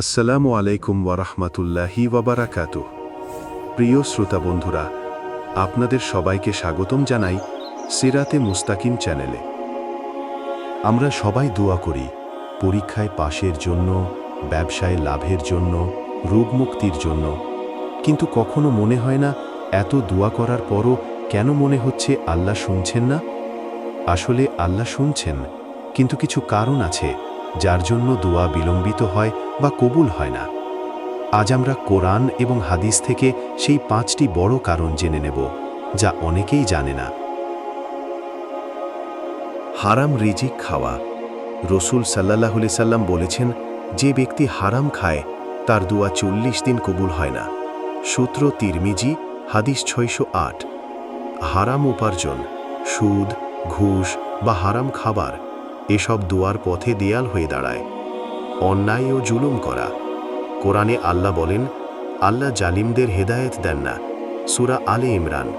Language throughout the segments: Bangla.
আসসালামু আলাইকুম ওয়ারহমাতুল্লাহি ওয়াবারাকাতু প্রিয় শ্রোতা বন্ধুরা, আপনাদের সবাইকে স্বাগতম জানাই সিরাতে মুস্তাকিম চ্যানেলে। আমরা সবাই দোয়া করি, পরীক্ষায় পাশের জন্য, ব্যবসায় লাভের জন্য, রোগমুক্তির জন্য। কিন্তু কখনো মনে হয় না, এত দোয়া করার পরও কেন মনে হচ্ছে আল্লাহ শুনছেন না? আসলে আল্লাহ শুনছেন, কিন্তু কিছু কারণ আছে যার জন্য দোয়া বিলম্বিত হয় বা কবুল হয় না। আজ আমরা কোরআন এবং হাদিস থেকে সেই পাঁচটি বড় কারণ জেনে নেব, যা অনেকেই জানে না। হারাম রিজিক খাওয়া। রসুল সাল্লাহ সাল্লাম বলেছেন, যে ব্যক্তি হারাম খায়, তার দোয়া চল্লিশ দিন কবুল হয় না। সূত্র তিরমিজি, হাদিস ছয়শো আট। হারাম উপার্জন, সুদ, ঘুষ বা হারাম খাবার এসব দুয়ার পথে দেয়াল হয়ে দাঁড়ায়। অন্যায় ও জুলুম করা। কোরআনে আল্লাহ বলেন, আল্লাহ জালিমদের হেদায়েত দেন না। সুরা আলে ইমরান।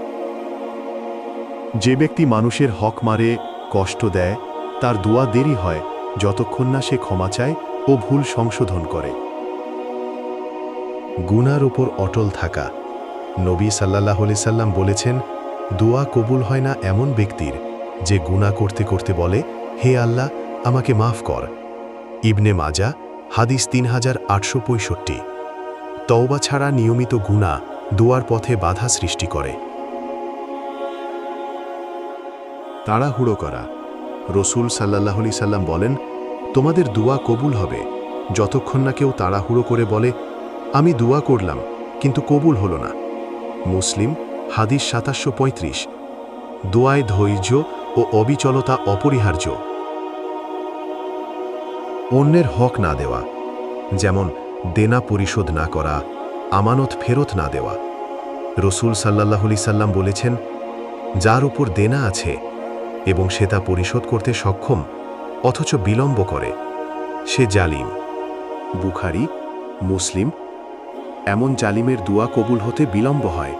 যে ব্যক্তি মানুষের হক মারে, কষ্ট দেয়, তার দোয়া দেরি হয়, যতক্ষণ না সে ক্ষমা চায় ও ভুল সংশোধন করে। গুনার ওপর অটল থাকা। নবী সাল্লাহ সাল্লাম বলেছেন, দোয়া কবুল হয় না এমন ব্যক্তির যে গুনাহ করতে করতে বলে হে আল্লাহ, আমাকে মাফ কর। ইবনে মাজা, হাদিস তিন হাজার আটশো পঁয়ষট্টি। তওবা ছাড়া নিয়মিত গুণা দুয়ার পথে বাধা সৃষ্টি করে। তাড়াহুড়ো করা। রসুল সাল্লাহ সাল্লাম বলেন, তোমাদের দুয়া কবুল হবে। যতক্ষণ না কেউ তাড়াহুড়ো করে বলে, আমি দুয়া করলাম, কিন্তু কবুল হলো না। মুসলিম, হাদিস সাতাশশো পঁয়ত্রিশ। দোয়ায় ধৈর্য ও অবিচলতা অপরিহার্য। অন্যের হক না দেওয়া, যেমন দেনা পরিশোধ না করা, আমানত ফেরত না দেওয়া। রসুল সাল্লাহলি সাল্লাম বলেছেন, যার উপর দেনা আছে এবং সে তা পরিশোধ করতে সক্ষম, অথচ বিলম্ব করে, সে জালিম। বুখারি, মুসলিম, এমন জালিমের দুয়া কবুল হতে বিলম্ব হয়।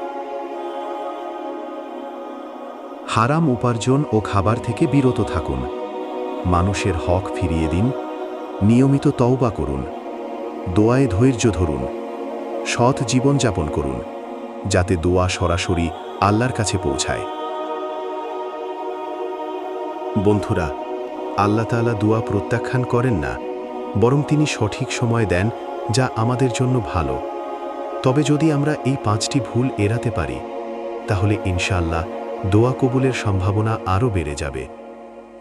হারাম উপার্জন ও খাবার থেকে বিরত থাকুন। মানুষের হক ফিরিয়ে দিন। নিয়মিত তওবা করুন। দোয়ায় ধৈর্য ধরুন। সৎ জীবনযাপন করুন। যাতে দোয়া সরাসরি আল্লাহর কাছে পৌঁছায়। বন্ধুরা, আল্লাহ তাআলা দোয়া প্রত্যাখ্যান করেন না, বরং তিনি সঠিক সময় দেন যা আমাদের জন্য ভালো। তবে যদি আমরা এই পাঁচটি ভুল এড়াতে পারি, তাহলে ইনশাআল্লাহ দোয়া কবুলের সম্ভাবনা আরও বেড়ে যাবে।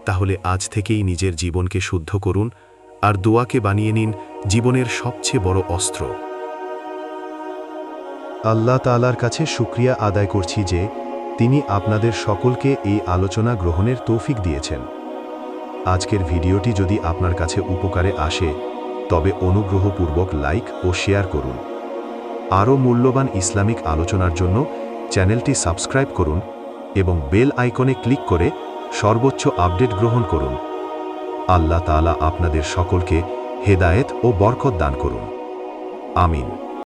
তাহলে আজ থেকেই নিজের জীবনকে শুদ্ধ করুন আর দোয়াকে বানিয়ে নিন জীবনের সবচেয়ে বড় অস্ত্র। আল্লাহ তালার কাছে শুক্রিয়া আদায় করছি যে তিনি আপনাদের সকলকে এই আলোচনা গ্রহণের তৌফিক দিয়েছেন। আজকের ভিডিওটি যদি আপনার কাছে উপকারে আসে, তবে অনুগ্রহপূর্বক লাইক ও শেয়ার করুন। আরও মূল্যবান ইসলামিক আলোচনার জন্য চ্যানেলটি সাবস্ক্রাইব করুন এবং বেল আইকনে ক্লিক করে সর্বোচ্চ আপডেট গ্রহণ করুন। আল্লাহ তালা আপনাদের সকলকে হেদায়েত ও বরকত দান করুন। আমিন।